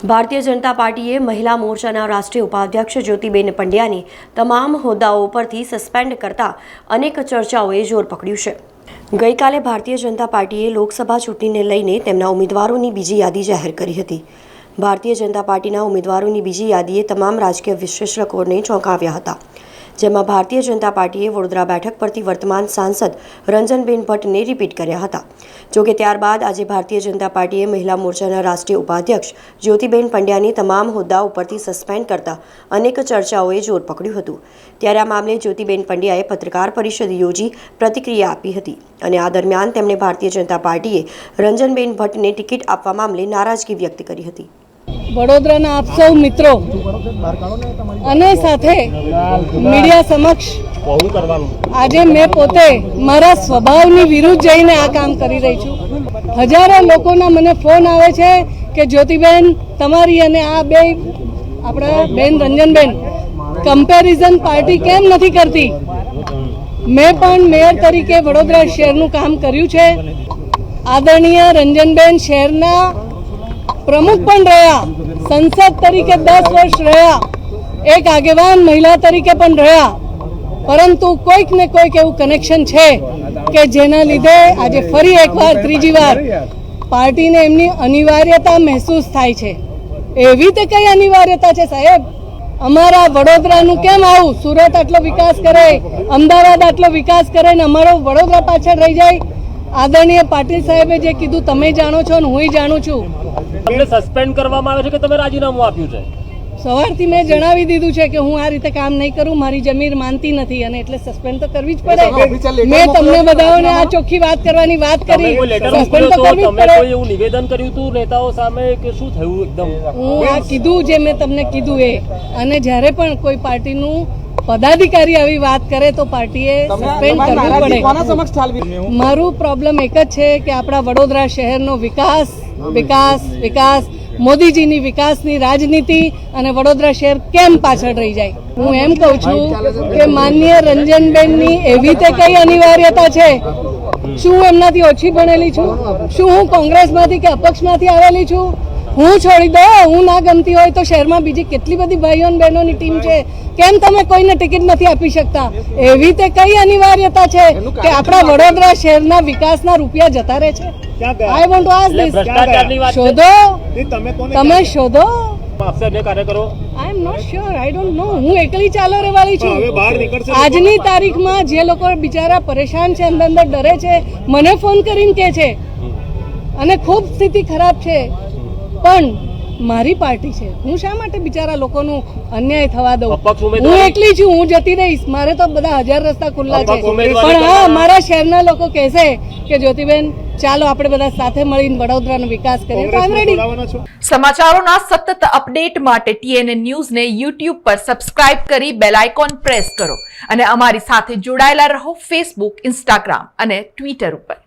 ભારતીય જનતા પાર્ટીએ મહિલા મોરચાના રાષ્ટ્રીય ઉપાધ્યક્ષ જ્યોતિબેન પંડ્યાની તમામ હોદ્દાઓ પરથી સસ્પેન્ડ કરતા અનેક ચર્ચાઓએ જોર પકડ્યું છે. ગઈકાલે ભારતીય જનતા પાર્ટીએ લોકસભા ચૂંટણીને લઈને તેમના ઉમેદવારોની બીજી યાદી જાહેર કરી હતી. ભારતીય જનતા પાર્ટીના ઉમેદવારોની બીજી યાદીએ તમામ રાજકીય વિશ્લેષકોને ચોંકાવ્યા હતા. જેમાં ભારતીય જનતા પાર્ટીએ વડોદરા બેઠક પરથી વર્તમાન સાંસદ રંજનબેન ભટ્ટને રિપીટ કર્યા હતા. જોકે ત્યારબાદ આજે ભારતીય જનતા પાર્ટીએ મહિલા મોરચાના રાષ્ટ્રીય ઉપાધ્યક્ષ જ્યોતિબેન પંડ્યાની તમામ હોદ્દા ઉપરથી સસ્પેન્ડ કરતા અનેક ચર્ચાઓએ જોર પકડ્યું હતું. ત્યારે આ મામલે જ્યોતિબેન પંડ્યાએ પત્રકાર પરિષદ યોજી પ્રતિક્રિયા આપી હતી અને આ દરમિયાન તેમણે ભારતીય જનતા પાર્ટીએ રંજનબેન ભટ્ટને ટિકિટ આપવા મામલે નારાજગી વ્યક્ત કરી હતી. વડોદરાના આપ સૌ મિત્રો અને સાથે મીડિયા સમક્ષ આજે મેં પોતે મારા સ્વભાવની વિરુદ્ધ જઈને આ કામ કરી રહી છું. હજારો લોકોના મને ફોન આવે છે કે જ્યોતિબેન, તમારી અને આ બે આપણા બેન રંજનબેન કમ્પેરિઝન પાર્ટી કેમ નથી કરતી? મેં પણ મેયર તરીકે વડોદરા શહેરનું કામ કર્યું છે. આદરણીય રંજનબેન શહેરના પ્રમુખ પણ રહ્યા. સંસદ તરીકે દસ વર્ષ રહ્યા. એક આગેવાન મહિલા તરીકે પણ રહ્યા. પરંતુ કોઈક ને કોઈક એવું કનેક્શન છે કે જેના લીધે આજે ફરી એકવાર, ત્રીજી વાર પાર્ટીને એમની અનિવાર્યતા મહેસૂસ થાય છે. એવી તે કઈ અનિવાર્યતા છે સાહેબ? અમારા વડોદરાનું કેમ આવું? સુરત આટલો વિકાસ કરે, અમદાવાદ આટલો વિકાસ કરે ને અમારો વડોદરા પાછળ રહી જાય? આદરણીય પાટીલ સાહેબે જે કીધું તમે જાણો છો અને હું જાણું છું. તમને સસ્પેન્ડ કરવામાં આવે છે કે તમે રાજીનામું આપ્યું છે? સવારથી મેં જણાવી દીધું છે કે હું આ રીતે કામ નહીં કરું મારી જમીન માનતી નથી અને એટલે સસ્પેન્ડ તો કરવી જ પડે. મેં તમને બધાઓને આ ચોખ્ખી વાત કરવાની વાત કરી. તમે કોઈ લેટર સસ્પેન્ડ તો કરવી જ પડે. એવું નિવેદન કર્યું હતું નેતાઓ સામે કે શું થયું એકદમ? હું આ કીધું જે મેં તમને કીધું એ. અને જ્યારે પણ કોઈ પાર્ટીનું પદાધિકારી આવી વાત કરે તો પાર્ટીએ સસ્પેન્ડ કરવું પડે. મારું પ્રોબ્લેમ એક જ છે કે આપણા વડોદરા શહેરનો વિકાસ વિકાસ વિકાસ મોદીજીની વિકાસની રાજનીતિ અને વડોદરા શહેર કેમ પાછળ રહી જાય? હું એમ કહું છું કે માન્ય રંજનબેનની એવી તે કઈ અનિવાર્યતા છે? શું એમનાથી ઓછી ભણેલી છું? શું હું કોંગ્રેસમાંથી કે અપક્ષમાંથી આવેલી છું? હું છોડી દો હું ના ગમતી હોય તો શહેરમાં બીજી કેટલી બધી ભાઈઓ બહેનોની ટીમ છે. કેમ તમે કોઈને ટિકિટ નથી આપી શકતા? એવી તે કઈ અનિવાર્યતા છે કે આપણા વડોદરા શહેરના વિકાસના રૂપિયા જતા રહે છે? આઈ વોન્ટ ટુ આસ્ક છે. શોધો. તમે શોધો. આપશે અન્ય કાર્યકરો I am not sure I don't know હું એકલી ચાલો રેવાળી છું. આજની તારીખમાં જે લોકો બિચારા પરેશાન છે અંદર અંદર ડરે છે મને ફોન કરીને કે છે. અને ખૂબ સ્થિતિ ખરાબ છે. પણ મારી પાર્ટી છે. હું શા માટે બિચારા લોકોનું અન્યાય થવા દઉં? હું એકલી છું હું જતી રહીશ. મારે તો બધા હજાર રસ્તા ખુલ્લા છે. પણ હા મારા શહેરના લોકો કહેશે કે જ્યોતિબેન ચાલો આપણે બધા સાથે મળીને વડોદરાનો વિકાસ કરીએ. સમાચારોના સતત અપડેટ માટે ટીએનએ ન્યૂઝને યુટ્યુબ પર સબસ્ક્રાઇબ કરી બેલ આઇકોન પ્રેસ કરો અને અમારી સાથે જોડાયેલા રહો ફેસબુક ઇન્સ્ટાગ્રામ અને ટ્વિટર ઉપર.